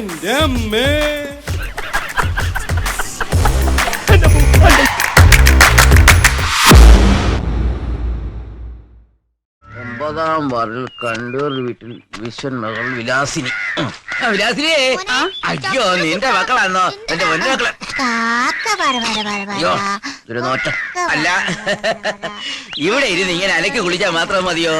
എന്റെ അമ്മേ ഒമ്പതാം വാർഡിൽ കണ്ടൂർ വീട്ടിൽ വിശ്വൻ മകൾ വിലാസിനി. ആ, വിലാസിനിയേ അയ്യോ നിന്റെ മക്കളാണോ എന്റെ പൊന്നു മക്കളെ കാക്ക പറ പറ പറ പറ അയ്യോ ഒരു നോട്ടം. അല്ല ഇവിടെ ഇരുന്ന് ഇങ്ങനെ അലക്കി കുളിച്ചാൽ മാത്രം മതിയോ?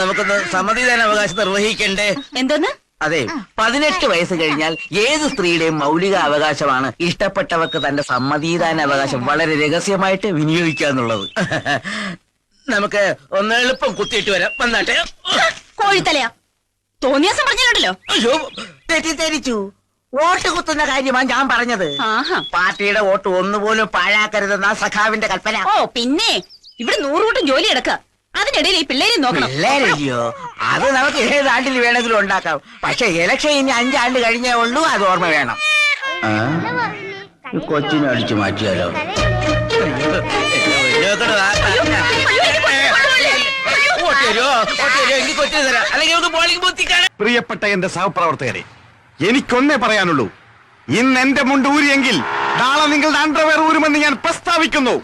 നമുക്കൊന്ന് സമ്മതിദാന അവകാശം നിർവഹിക്കണ്ടേ? എന്തോന്ന്? അതെ പതിനെട്ട് വയസ്സ് കഴിഞ്ഞാൽ ഏത് സ്ത്രീയുടെയും മൗലിക അവകാശമാണ്? ഇഷ്ടപ്പെട്ടവർക്ക് തന്റെ സമ്മതിദാന അവകാശം വളരെ രഹസ്യമായിട്ട് വിനിയോഗിക്കുക എന്നുള്ളത്. നമുക്ക് ഒന്ന് എളുപ്പം കുത്തിയിട്ട് വരാം. വന്നാട്ടെ. കോഴിത്തലയാ. തോന്നിയാസം പറഞ്ഞിട്ടുണ്ടല്ലോ. അയ്യോ തെറ്റിദ്ധരിച്ചു വോട്ട് കുത്തുന്ന കാര്യമാണ് ഞാൻ പറഞ്ഞത്. പാർട്ടിയുടെ വോട്ട് ഒന്നുപോലും പാഴാക്കരുതെന്ന സഖാവിന്റെ കൽപ്പന. ഓ പിന്നെ. ഇവിടെ നൂറുകൂട്ടം ജോലി എടുക്ക അതിനിടയിൽ ഈ പിള്ളേരെ നോക്കണം. പിള്ളേരയ്യോ അത് നമുക്ക് ഏതാണ്ടിൽ വേണമെങ്കിലും ഉണ്ടാക്കാം. പക്ഷെ ഇലക്ഷൻ ഇനി അഞ്ചാണ്ട് കഴിഞ്ഞേ ഉള്ളൂ അത് ഓർമ്മ വേണം. കൊച്ചിനെ അടിച്ചു മാറ്റിയാലോ? പ്രിയപ്പെട്ട എന്റെ സഹപ്രവർത്തകരെ എനിക്കൊന്നേ പറയാനുള്ളൂ. ഇന്ന് എന്റെ മുണ്ട് ഊരിയെങ്കിൽ നാളെ നിങ്ങളുടെ അണ്ടർവെയർ ഊരുമെന്ന് ഞാൻ പ്രസ്താവിക്കുന്നു.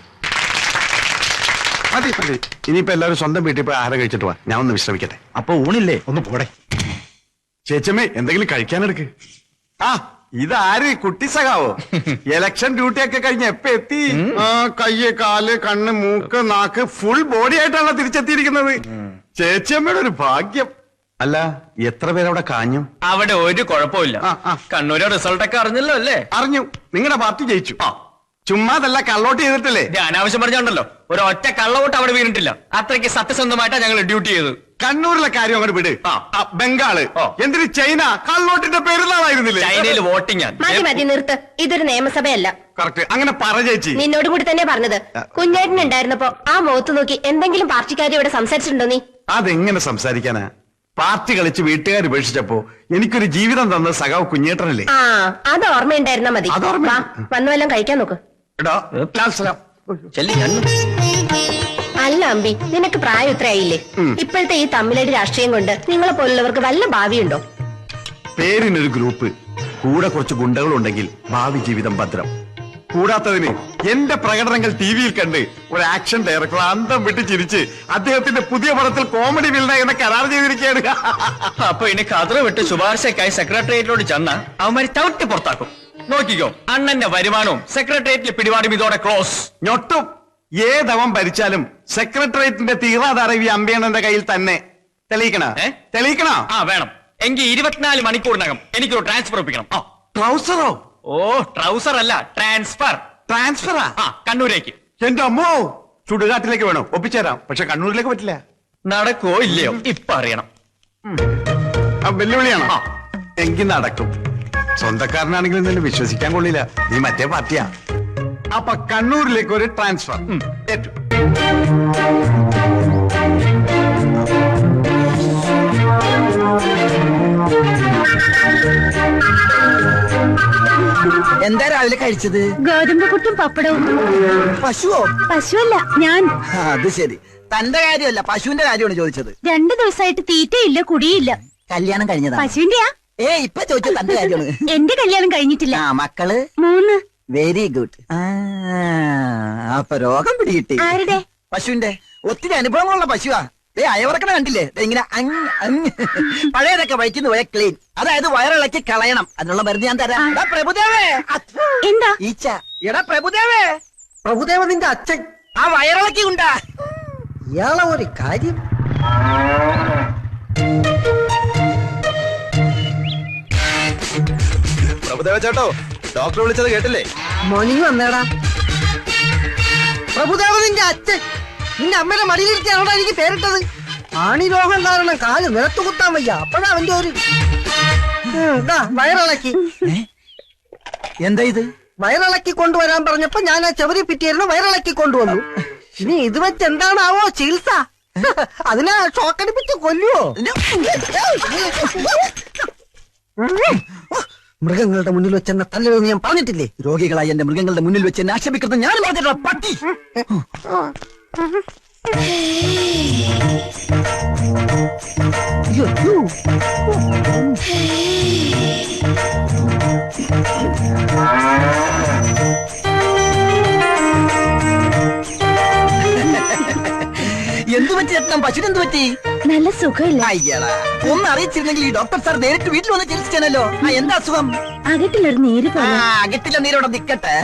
മതി മതി ഇനിയിപ്പോ എല്ലാവരും സ്വന്തം വീട്ടിൽ പോയി ആഹാരം കഴിച്ചിട്ട് വാ. ഞാൻ ഒന്ന് വിശ്രമിക്കട്ടെ. അപ്പൊ ഊണില്ലേ? ഒന്ന് പോടെ. ചേച്ചമ്മേ എന്തെങ്കിലും കഴിക്കാനെടുക്ക്. ആ ഇതാര്? കുട്ടി സഖാവോ? ഇലക്ഷൻ ഡ്യൂട്ടി ഒക്കെ കഴിഞ്ഞ് എപ്പ എത്തി? ആ കയ്യ് കാൽ കണ്ണ് മൂക്ക് നാക്ക് ഫുൾ ബോഡി ആയിട്ടാണ് തിരിച്ചെത്തിയിരിക്കുന്നത്? ചേച്ചിയമ്മയുടെ ഒരു ഭാഗ്യം. അല്ല എത്ര പേരവിടെ കാഞ്ഞു? അവിടെ ഒരു കുഴപ്പമില്ല കണ്ണൂരോ റിസൾട്ടൊക്കെ അറിഞ്ഞല്ലോ അല്ലേ? അറിഞ്ഞു. നിങ്ങളുടെ പാർട്ടി ജയിച്ചു. ചുമ്മാതല്ല കള്ളോട്ട് ചെയ്തിട്ടില്ലേ? ഇത് അനാവശ്യം പറഞ്ഞോണ്ടല്ലോ. ഒരു ഒറ്റ കള്ളവോട്ട് അവിടെ വീണിട്ടില്ല. അത്രയ്ക്ക് സത്യസന്ധമായിട്ടാ ഞങ്ങൾ ഡ്യൂട്ടി ചെയ്തത്. കണ്ണൂരിലെ കാര്യം അങ്ങോട്ട് വിട്. ആ. ആ, ബംഗാൾ. ഓ. എന്തിന് ചൈന കള്ളോട്ടിന്റെ പെരുന്നാളായിരുന്നില്ലേ? ചൈനയിൽ വോട്ടിംഗ് മതി മതി നിർത്ത്. ഇതൊരു നിയമസഭയല്ല. കറക്റ്റ്. അങ്ങനെ പറ ചേച്ചി. നിന്നോട് കൂടി തന്നെ പറഞ്ഞത്. കുഞ്ഞേട്ടൻ ഉണ്ടായിരുന്നപ്പോ ആ മുഖത്ത് നോക്കി എന്തെങ്കിലും പാർട്ടിക്കാരി ഇവിടെ സംസാരിച്ചിട്ടുണ്ടോ നീ? അതെങ്ങനെ സംസാരിക്കാനാ? പാർട്ടി കളിച്ച് വീട്ടുകാർ ഉപേക്ഷിച്ചപ്പോ എനിക്കൊരു ജീവിതം തന്ന സഖാവ് കുഞ്ഞേട്ടനല്ലേ? ആ അത് ഓർമ്മയുണ്ടായിരുന്നാ മതി. അത് ഓർമ്മ- വാ വന്നു വല്ലതും കഴിക്കാൻ നോക്ക്. എടാ. ചെല്ലി. അല്ല അമ്പി നിനക്ക് പ്രായം ഇത്രയായില്ലേ? ഇപ്പോഴത്തെ ഈ തമ്മിലടി രാഷ്ട്രീയം കൊണ്ട് നിങ്ങളെ പോലുള്ളവർക്ക് വല്ല ഭാവിയുണ്ടോ? പേരിനൊരു ഗ്രൂപ്പ് കൂടെ കുറച്ച് ഗുണ്ടകളുണ്ടെങ്കിൽ ഭാവി ജീവിതം ഭദ്രം. കൂടാത്തതിന് എന്റെ പ്രകടനങ്ങൾ ടി വിയിൽ കണ്ട് ഒരു ആക്ഷൻ ഡയറക്ടർ അന്തം വിട്ട് ചിരിച്ച് അദ്ദേഹത്തിന്റെ പുതിയ പടത്തിൽ കോമഡി വില്ല എന്ന കരാർ ചെയ്തിരിക്കുകയാണ്. അപ്പൊ ഇനി കതറ് വിട്ട് ശുപാർശക്കായി സെക്രട്ടേറിയറ്റിലോട് ചെന്ന അവന്മാര് ചവിട്ടി പുറത്താക്കും. നോക്കിക്കോ. അണ്ണന്റെ വരുമാനവും സെക്രട്ടേറിയറ്റിലെ പിടിപാടും ഇതോടെ ക്ലോസ് ഞൊട്ടും. ഏതവം ഭരിച്ചാലും സെക്രട്ടേറിയറ്റിന്റെ തീറാധാരം ഈ അമ്പയണ്ണന്റെ കയ്യിൽ തന്നെ. തെളിയിക്കണ? തെളിയിക്കണ? ആ വേണം. എങ്കിൽ ഇരുപത്തിനാല് മണിക്കൂറിനകം എനിക്കൊരു ട്രാൻസ്ഫർ ഒപ്പിക്കണം. ആ. ട്രൗസറോ? ഓ ട്രൗസർ അല്ല ട്രാൻസ്ഫർ ട്രാൻസ്ഫറാ ആ കണ്ണൂരേക്ക്. എന്റെ അമ്മോ! ചുടുകാട്ടിലേക്ക് വേണം. ഒപ്പിച്ചേരാം. പക്ഷെ കണ്ണൂരിലേക്ക് പറ്റില്ല. നടക്കോ ഇല്ലയോ? ഇപ്പൊ അറിയണം. വെല്ലുവിളിയാണോ? എങ്കി എങ്കിൽ നടക്കും. സ്വന്തക്കാരനാണെങ്കിലും നിന്നെ വിശ്വസിക്കാൻ കൊള്ളില്ല. നീ മറ്റേ പാർട്ടിയാ. അപ്പൊ കണ്ണൂരിലേക്ക് ഒരു ട്രാൻസ്ഫർ ഏറ്റു. എന്താ രാവിലെ കഴിച്ചത്? ഗോതമ്പ് പുട്ടും പപ്പടവും. പശുവോ? പശുവല്ല ഞാൻ. ആ, അത് ശരി. തന്റെ കാര്യമല്ല പശുവിന്റെ കാര്യമാണ് ചോദിച്ചത്. രണ്ടു ദിവസമായിട്ട് തീറ്റയില്ല കുടിയില്ല. കല്യാണം കഴിഞ്ഞതാ. പശുവിന്റെയാ ഏ ഇപ്പൊ ചോദിച്ചു തന്റെ കാര്യമാണ്. എന്റെ കല്യാണം കഴിഞ്ഞിട്ടില്ല. ആ മക്കൾ? മൂന്ന്. വെരി ഗുഡ് അപ്പൊ രോഗം പിടികിട്ടി. ആരുടെ? പശുവിന്റെ. ഒത്തിരി അനുഭവങ്ങളുള്ള പശുവാ. ഏ അയവർക്കണ കണ്ടില്ലേ? ഇങ്ങനെ അങ് അങ് പഴയതൊക്കെ വയറ്റിന്ന് പോയ ക്ലീൻ അതായത് വയറിളക്കി കളയണം. അതിനുള്ള മരുന്ന് ഞാൻ തരാം. പ്രഭുദേവേ. എന്താ? ഈച്ച. എടാ പ്രഭുദേവേ. പ്രഭുദേവ നിന്റെ അച്ഛൻ. ആ വയറിളക്കി ഉണ്ടാ. ഇയാളെ ഒരു കാര്യം. പ്രഭുദേവ ചേട്ടോ ഡോക്ടർ വിളിച്ചത് കേട്ടില്ലേ? മോർണിംഗ് വന്നേടാ. പ്രഭുദേവ നിന്റെ അച്ഛൻ. നിന്റെ അമ്മയുടെ മടിയിലിരുത്തിയാണോടാ എനിക്ക് പേരിട്ടത്? ആണി രോഗം കാരണം കാൽ നിലത്ത് കുത്താൻ വയ്യ. അപ്പഴാ അവന്റെ ഒരു വയറിളക്കി. എന്താ ഇത്? വയറിളക്കി കൊണ്ടുവരാൻ പറഞ്ഞപ്പോ ഞാൻ ആ ചെവരി പിറ്റിയായിരുന്നു വയറിളക്കി കൊണ്ടുവന്നു. ഇനി ഇത് വെച്ച് എന്താണാവോ ചികിത്സ? അതിനെ ഷോക്കടിപ്പിച്ച് കൊല്ലുവോ? മൃഗങ്ങളുടെ മുന്നിൽ വെച്ച് എന്നെ തല്ലരുതെന്ന് ഞാൻ പറഞ്ഞിട്ടില്ലേ? രോഗികളായി എന്റെ മൃഗങ്ങളുടെ മുന്നിൽ വെച്ച് എന്നെ ആക്ഷേപിക്കുന്നത് ഞാൻ പറഞ്ഞിട്ടുള്ള പട്ടി. എന്തു പറ്റി ചേട്ടൻ? പശുവിനെന്ത് പറ്റി? നല്ല സുഖമില്ല. അയ്യടാ ഒന്ന് അറിയിച്ചിരുന്നെങ്കിൽ ഈ ഡോക്ടർ സാർ നേരിട്ട് വീട്ടിൽ വന്ന് ചികിത്സിച്ചാനല്ലോ. ആ എന്താ അസുഖം? അകട്ടിലൊരു നീര് ആ പോലെ അകറ്റില്ല നീരോടെ നിക്കട്ടെ.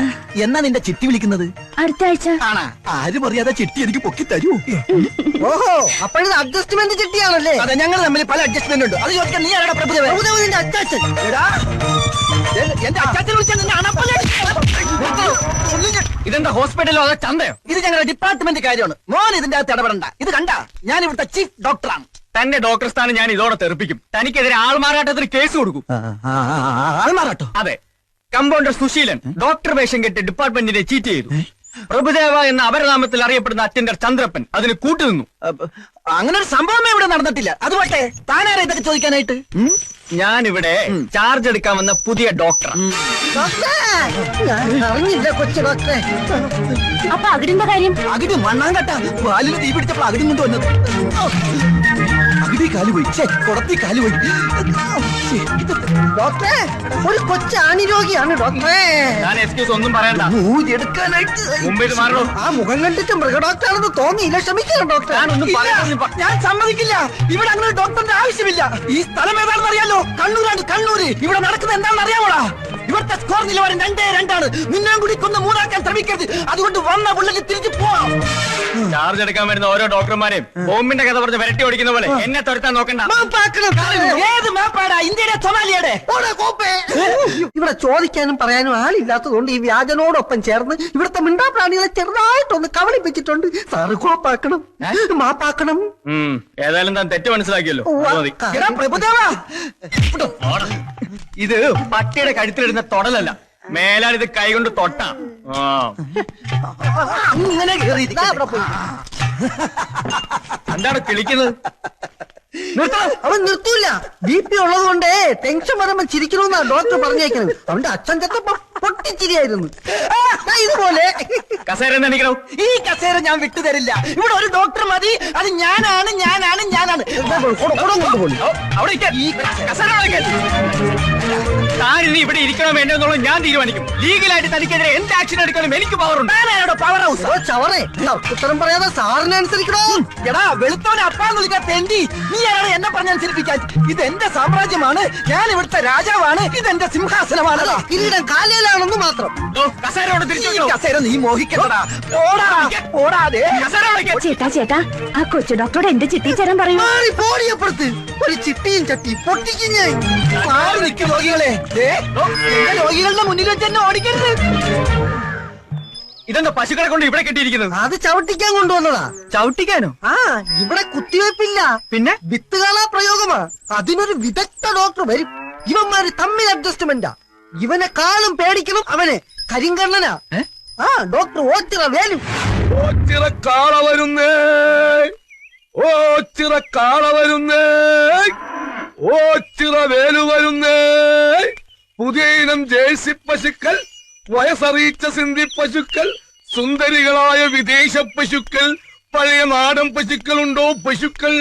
എന്നാ നിന്റെ ചിട്ടി വിളിക്കുന്നത്? അടുത്ത ആഴ്ച. ആണാ ആരും അറിയാതെ ചിട്ടി എനിക്ക് പൊക്കി തരൂ. ഓഹോ അപ്പോഴത് അഡ്ജസ്റ്റ്മെന്റ് ചിട്ടിയാണല്ലേ? അതെ ഞങ്ങൾ തമ്മിൽ പല അഡ്ജസ്റ്റ്മെന്റ് ഉണ്ട്. അത് ചോദിക്കാൻ നീ ആരാടാ പ്രഭുദേവ? പ്രഭുദേവന്റെ അച്ചാച്ചൻ. എടാ എന്റെ അച്ചാച്ചൻ വിളിച്ചാൽ നിന്നെ അണപ്പല്ലേ ഇതെന്താ ഹോസ്പിറ്റലോ അതോ ചന്തയോ? ഇത് ഞങ്ങളുടെ ഡിപ്പാർട്ട്മെന്റ് കാര്യമാണ്. മോൻ ഇതിന്റെ അകത്ത് ഇടപെടണ്ട. ഇത് കണ്ട? ഞാൻ ഇവിടുത്തെ ചീഫ് ഡോക്ടറാണ് തന്റെ ഡോക്ടർ സ്ഥാനം ഞാൻ ഇതോടെ തെറിപ്പിക്കും. തനിക്കെതിരെ ആൾമാറാട്ടത്തിന് കേസ് കൊടുക്കും. ആൾമാറാട്ടോ? അതെ. കമ്പൗണ്ടർ സുശീലൻ ഡോക്ടർ വേഷം കെട്ടി ഡിപ്പാർട്ട്മെന്റിനെ ചീറ്റ് ചെയ്തു. പ്രഭുദേവ എന്ന അപരനാമത്തിൽ അറിയപ്പെടുന്ന അറ്റൻഡർ ചന്ദ്രപ്പൻ അതിന് കൂട്ടുനിന്നു. അങ്ങനെ ഒരു സംഭവമേ ഇവിടെ നടന്നിട്ടില്ല. അത് പോട്ടെ താനാരാ ഇതൊക്കെ ചോദിക്കാനായിട്ട്? ഞാനിവിടെ ഞാൻ ഇവിടെ ചാർജ് എടുക്കാൻ വന്ന പുതിയ ഡോക്ടർ ഡോക്ടറെ, ഞാൻ അറിഞ്ഞില്ല കൊച്ചു ഡോക്ടറെ. അപ്പൊ അകിടിന്റെ കാര്യം? അകിടി മണ്ണാങ്കട്ട. പാലിൽ തീ പിടിച്ചപ്പോൾ അകിടി കൊണ്ട് വന്നത്. അകിടി കാലുപോയി കുടത്തി കാൽ പോയി. ഛെ, ഇത് ഡോക്ടറെ ഒരു കൊച്ചാണി രോഗിയാണ് ഡോക്ടറെ. ഒന്നും പറയണ്ട. മാറണോ? ആ മുഖം കണ്ടിട്ട് മൃഗഡോക്ടറാണെന്ന് തോന്നിയില്ല. ക്ഷമിക്കണം ഡോക്ടർ ഞാൻ സമ്മതിക്കില്ല. ഇവിടെ അങ്ങനെ ഡോക്ടറിന്റെ ആവശ്യമില്ല. ഈ സ്ഥലം ഏതാണെന്ന് അറിയാലോ? കണ്ണൂരാണ് കണ്ണൂര്. ഇവിടെ നടക്കുന്നത് എന്താണെന്ന് അറിയാമോടാ? ഇവിടുത്തെ സ്കോർ നിലവാരം രണ്ടേ രണ്ടാണ്. നിന്നെ കൂടി കൊന്ന് മൂന്നാക്കാൻ ശ്രമിക്കരുത്. അതുകൊണ്ട് വന്ന പുള്ളിക്ക് തിരിച്ചു പോവാം. ചാർജ് എടുക്കാൻ വരുന്ന ഓരോ ഡോക്ടർമാരെയും ബോംബിന്റെ കഥ പറഞ്ഞ് വരട്ടി ഓടിക്കുന്ന പോലെ എന്നെ തുരത്താൻ നോക്കണ്ട. ഏത് മാപ്പാടാ ഇന്ത്യയുടെ സൊമാലിയുടെ ഇവിടെ ചോദിക്കാനും പറയാനും ആളില്ലാത്തതുകൊണ്ട് ഈ വ്യാജനോടൊപ്പം ചേർന്ന് ഇവിടുത്തെ മിണ്ടാ പ്രാണികളെ ചെറുതായിട്ടൊന്ന് കവളിപ്പിച്ചിട്ടുണ്ട് സാറ് കോപ്പാക്കണം മാപ്പാക്കണം ഏതായാലും താൻ തെറ്റ് മനസ്സിലാക്കിയല്ലോ. പ്രഭുദേവാ. ഇത് പട്ടിയുടെ കഴുത്തിലിടുന്ന തൊടലല്ല. മേലാൽ ഇത് കൈകൊണ്ട് തൊട്ടാ. കേറി എന്താണ് കിളിക്കുന്നത്? അവൻ നിർത്തൂല ബി പി ഉള്ളത് കൊണ്ട് ടെൻഷൻ വരുമ്പോ ചിരിക്കണമെന്നാ ഡോക്ടർ പറഞ്ഞേക്കുന്നത്. അവന്റെ അച്ഛൻ ചെത്തപ്പോ പൊട്ടിച്ചിരിയായിരുന്നു. ഇതുപോലെ. കസേര എണീക്കണോ ഈ കസേര ഞാൻ വിട്ടുതരില്ല ഇവിടെ ഒരു ഡോക്ടർ മതി. അത് ഞാനാണ് ഞാനാണ് ഞാനാണ്. അവിടെ ഈ കസേര അവിടെ താൻ ഇവിടെ ഇരിക്കണം വേണ്ടോ എന്നുള്ളത് ഞാൻ തീരുമാനിക്കും. ലീഗലായിട്ട് തനിക്കെതിരെ എന്ത് ആക്ഷൻ എടുക്കാനും എനിക്ക് പവറുണ്ട് പവർ ഹൗസ് ഓ ചവറേ. ദാ, ഉത്തരം പറയാതെ സാറിനെ അനുസരിക്കണോ? എടാ വെളുത്തവനെ അപ്പാന്ന് വിളിക്കാൻ തെണ്ടി. നീ ആരാണ് എന്നെ പറഞ്ഞ് അനുസരിപ്പിക്കാൻ? ഇത് എന്റെ സാമ്രാജ്യമാണ്. ഞാൻ ഇവിടുത്തെ രാജാവാണ്. ഇത് എന്റെ സിംഹാസനമാണ്. കിരീടം കാലയിലാണെന്ന് മാത്രം. ഓ, കസേര അവിടെ തിരിച്ചു കസേര നീ ഓടാ ഓടാതെ ചേട്ടാ ചേട്ടാ ആ കൊച്ചു ഡോക്ടറോട് എന്റെ ചിട്ടി ചേരാൻ പറയൂ. ഒരു ചിട്ടിയും ചട്ടി പൊട്ടിക്കും ഞാൻ. മാറി നിൽക്കും എന്റെ രോഗികളുടെ മുന്നിൽ വെച്ച് എന്നെ ഓടിക്കരുത്. ഇതെന്താ പശുക്കളെ കൊണ്ട് ഇവിടെ കെട്ടിയിരിക്കുന്നത്? അത് ചവിട്ടിക്കാൻ കൊണ്ടുവന്നതാ. ചവിട്ടിക്കാനോ? ആ ഇവിടെ കുത്തിവെപ്പില്ല പിന്നെ? വിത്തുകാളാ പ്രയോഗമാ. അതിനൊരു വിദഗ്ധ ഡോക്ടർ വരും. ഇവന്മാര് തമ്മിൽ അഡ്ജസ്റ്റ്മെന്റാ. ഇവനെ കാളും പേടിക്കണം അവനെ കരിങ്കണ്ണനാ. ആ ഡോക്ടർ ഓച്ചിറ വേലും. ഓച്ചിറ കാള വരുന്നേ. ഓച്ചിറ കാള വരുന്നേ. ഓച്ചിറ വേലു വരുന്നേ. പുതിയ ഇനം ജേഴ്സി പശുക്കൾ വയസ്സറിയിച്ച സിന്ധി പശുക്കൾ സുന്ദരികളായ വിദേശ പശുക്കൾ പഴയ നാടൻ പശുക്കളുണ്ടോ പശുക്കൾ?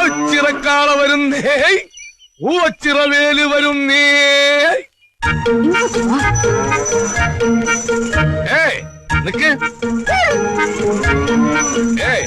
ഓച്ചിറക്കാള വരുന്നേ ഊച്ചിറവേൽ വരുന്നേ ഏയ് നിക്ക്. ഏയ്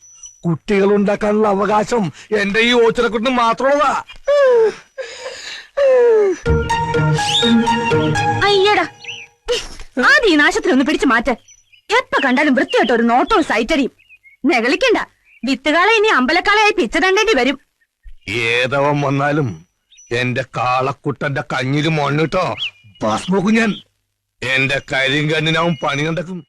കുട്ടികൾ ഉണ്ടാക്കാനുള്ള അവകാശം എന്റെ ഈ ഓച്ചിറക്കുട്ടിന് മാത്രമുള്ളതാ. അയ്യടാ. ആദ്യം ഈ നാശത്തിൽ ഒന്ന് പിടിച്ചു മാറ്റ. എപ്പ കണ്ടാലും വൃത്തിയായിട്ട് ഒരു നോട്ടവും സൈറ്റടിയും. നെകളിക്കണ്ട വിത്തുകാളെ ഇനി അമ്പലക്കാളയായി പിച്ച തണ്ടേണ്ടി വരും. ഏതവൻ വന്നാലും എന്റെ കാളക്കുട്ടന്റെ കഞ്ഞിൽ മണ്ണിട്ടോ. ഭസ്മോക്കും ഞാൻ. എന്റെ കരിങ്കണ്ണിനാവും പണി കണ്ടക്കും